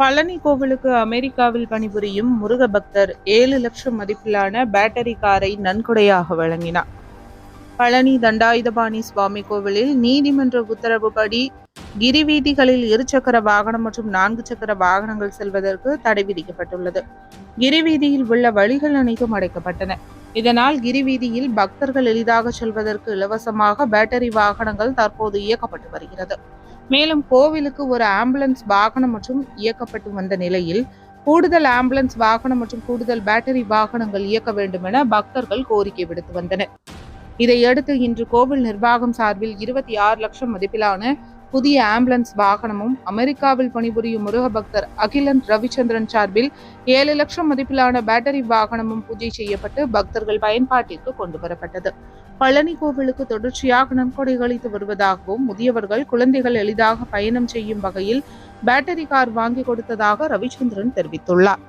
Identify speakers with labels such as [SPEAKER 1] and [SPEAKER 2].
[SPEAKER 1] பழனி கோவிலுக்கு அமெரிக்காவில் பணிபுரியும் முருக பக்தர் ஏழு லட்சம் மதிப்பிலான பேட்டரி காரை நன்கொடையாக வழங்கினார். பழனி தண்டாயுதபாணி சுவாமி கோவிலில் நீதிமன்ற உத்தரவுப்படி கிரிவீதிகளில் இருசக்கர வாகனம் மற்றும் நான்கு சக்கர வாகனங்கள் செல்வதற்கு தடை விதிக்கப்பட்டுள்ளது. கிரிவீதியில் உள்ள வழிகள் அனைத்தும் அடைக்கப்பட்டன. இதனால் கிரிவீதியில் பக்தர்கள் எளிதாக செல்வதற்கு இலவசமாக பேட்டரி வாகனங்கள் தற்போது இயக்கப்பட்டு வருகிறது. மேலும் கோவிலுக்கு ஒரு ஆம்புலன்ஸ் வாகனம் மற்றும் இயக்கப்பட்டு வந்த நிலையில் கூடுதல் ஆம்புலன்ஸ் வாகனம் மற்றும் கூடுதல் பேட்டரி வாகனங்கள் இயக்க வேண்டும் என பக்தர்கள் கோரிக்கை விடுத்து வந்தனர். இதையடுத்து இன்று கோவில் நிர்வாகம் சார்பில் இருபத்தி ஆறு லட்சம் மதிப்பிலான புதிய ஆம்புலன்ஸ் வாகனமும் அமெரிக்காவில் பணிபுரியும் முருக பக்தர் அகிலன் ரவிச்சந்திரன் சார்பில் ஏழு லட்சம் மதிப்பிலான பேட்டரி வாகனமும் பூஜை செய்யப்பட்டு பக்தர்கள் பயன்பாட்டிற்கு கொண்டு வரப்பட்டது. பழனி கோவிலுக்கு தொடர்ச்சியாக நன்கொடை அளித்து வருவதாகவும் முதியவர்கள் குழந்தைகள் எளிதாக பயணம் செய்யும் வகையில் பேட்டரி கார் வாங்கி கொடுத்ததாக ரவிச்சந்திரன் தெரிவித்துள்ளார்.